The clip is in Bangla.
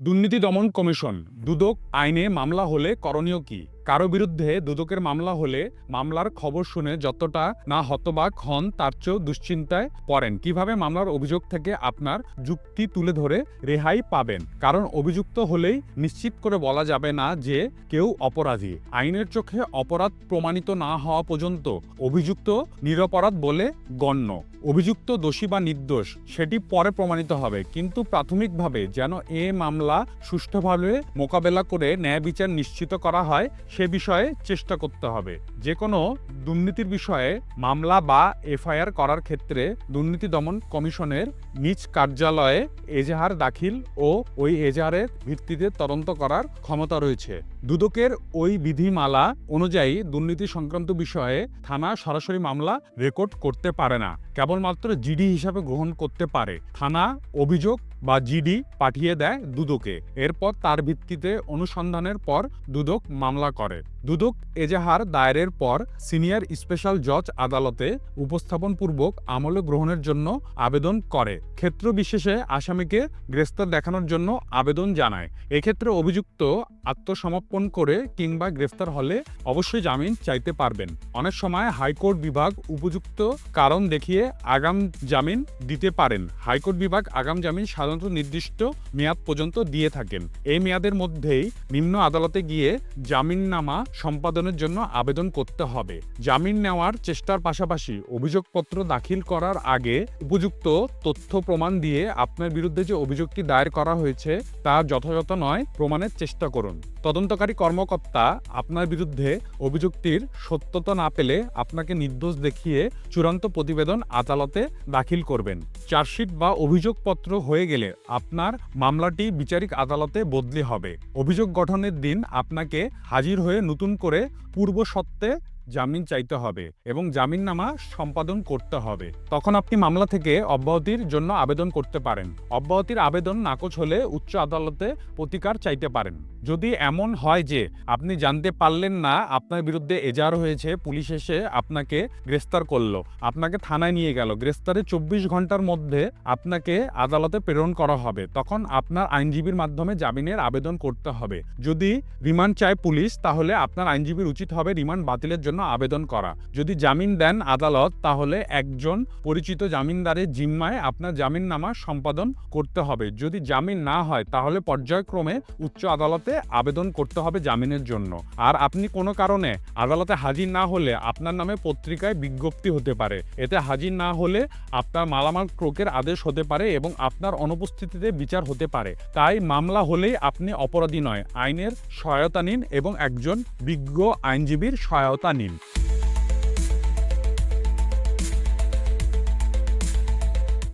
দুর্নীতি দমন কমিশন দুদক আইনে মামলা হলে করণীয় কি? কারও বিরুদ্ধে দুদকের মামলা হলে মামলার খবর শুনে যতটা না হতবাক হন, তার চেয়েও দুশ্চিন্তায় পড়েন। কীভাবে মামলার অভিযোগ থেকে আপনার যুক্তি তুলে ধরে রেহাই পাবেন? কারণ অভিযুক্ত হলেই নিশ্চিত করে বলা যাবে না যে কেউ অপরাধী। আইনের চোখে অপরাধ প্রমাণিত না হওয়া পর্যন্ত অভিযুক্ত নিরপরাধ বলে গণ্য। অভিযুক্ত দোষী বা নির্দোষ, সেটি পরে প্রমাণিত হবে। কিন্তু প্রাথমিকভাবে যেন এ মামলা সুষ্ঠুভাবে মোকাবেলা করে ন্যায় বিচার নিশ্চিত করা হয় সে বিষয়ে চেষ্টা করতে হবে। যে কোনো দুর্নীতির বিষয়ে মামলা বা এফআইআর করার ক্ষেত্রে দুর্নীতি দমন কমিশনের নিজ কার্যালয়ে এজাহার দাখিল ও ওই এজাহারের ভিত্তিতে তদন্ত করার ক্ষমতা রয়েছে। দুদকের ওই বিধিমালা অনুযায়ী দুর্নীতি সংক্রান্ত বিষয়ে থানা সরাসরি মামলা রেকর্ড করতে পারে না। কেবলমাত্র জিডি হিসাবে গ্রহণ করতে পারে। থানা অভিযোগ বা জিডি পাঠিয়ে দেয় দুদকে এরপর তার ভিত্তিতে অনুসন্ধানের পর দুদক মামলা করে। দুদক এজাহার দায়েরের পর সিনিয়র স্পেশাল জজ আদালতে উপস্থাপনপূর্বক আমলে গ্রহণের জন্য আবেদন করে। ক্ষেত্র বিশেষে আসামিকে গ্রেফতার দেখানোর জন্য আবেদন জানায়। এক্ষেত্রে অভিযুক্ত আত্মসমর্পণ করে কিংবা গ্রেফতার হলে অবশ্যই জামিন চাইতে পারবেন। অনেক সময় হাইকোর্ট বিভাগ উপযুক্ত কারণ দেখিয়ে আগাম জামিন দিতে পারেন। হাইকোর্ট বিভাগ আগাম জামিন সাধারণত নির্দিষ্ট মেয়াদ পর্যন্ত দিয়ে থাকেন। এই মেয়াদের মধ্যেই নিম্ন আদালতে গিয়ে জামিননামা সম্পাদনের জন্য আবেদন করতে হবে। জামিন নেওয়ার চেষ্টার পাশাপাশি অভিযোগপত্র দাখিল করার আগে উপযুক্ত তথ্য প্রমাণ দিয়ে আপনার বিরুদ্ধে যে অভিযোগটি দায়ের করা হয়েছে তা যথাযথ নয়, প্রমাণের চেষ্টা করুন। তদন্তকারী কর্মকর্তা আপনার বিরুদ্ধে অভিযোগটির সত্যতা না পেলে আপনাকে নির্দোষ দেখিয়ে চূড়ান্ত প্রতিবেদন আদালতে দাখিল করবেন। চার্জশিট বা অভিযোগপত্র হয়ে গেলে আপনার মামলাটি বিচারিক আদালতে বদলি হবে। অভিযোগ গঠনের দিন আপনাকে হাজির হয়ে নতুন করে পূর্ব সত্ত্বে জামিন চাইতে হবে এবং জামিননামা সম্পাদন করতে হবে। তখন আপনি মামলা থেকে অব্যাহতির জন্য আবেদন করতে পারেন। অব্যাহতির আবেদন নাকচ হলে উচ্চ আদালতে প্রতিকার চাইতে পারেন। যদি এমন হয় যে আপনি জানতে পারলেন না, আপনার বিরুদ্ধে এজাহার হয়েছে, পুলিশ এসে আপনাকে গ্রেফতার করল, আপনাকে থানায় নিয়ে গেল, গ্রেফতারের চব্বিশ ঘণ্টার মধ্যে আপনাকে আদালতে প্রেরণ করা হবে, তখন আপনার আইনজীবীর মাধ্যমে জামিনের আবেদন করতে হবে। যদি রিমান্ড চায় পুলিশ, তাহলে আপনার আইনজীবীর উচিত হবে রিমান্ড বাতিলের জন্য আবেদন করা। যদি জামিন দেন আদালত, তাহলে একজন পরিচিত জামিনদারের জিম্মায় আপনার জামিননামা সম্পাদন করতে হবে। যদি জামিন না হয়, তাহলে পর্যায়ক্রমে উচ্চ আদালতে আবেদন করতে হবে জামিনের জন্য। আর আপনি কোনো কারণে আদালতে হাজির না হলে আপনার নামে পত্রিকায় বিজ্ঞপ্তি হতে পারে। এতে হাজির না হলে আপনার মালামাল ক্রোকের আদেশ হতে পারে এবং আপনার অনুপস্থিতিতে বিচার হতে পারে। তাই মামলা হলেই আপনি অপরাধী নয়, আইনের সহায়তা নিন এবং একজন বিজ্ঞ আইনজীবীর সহায়তা নিন। team.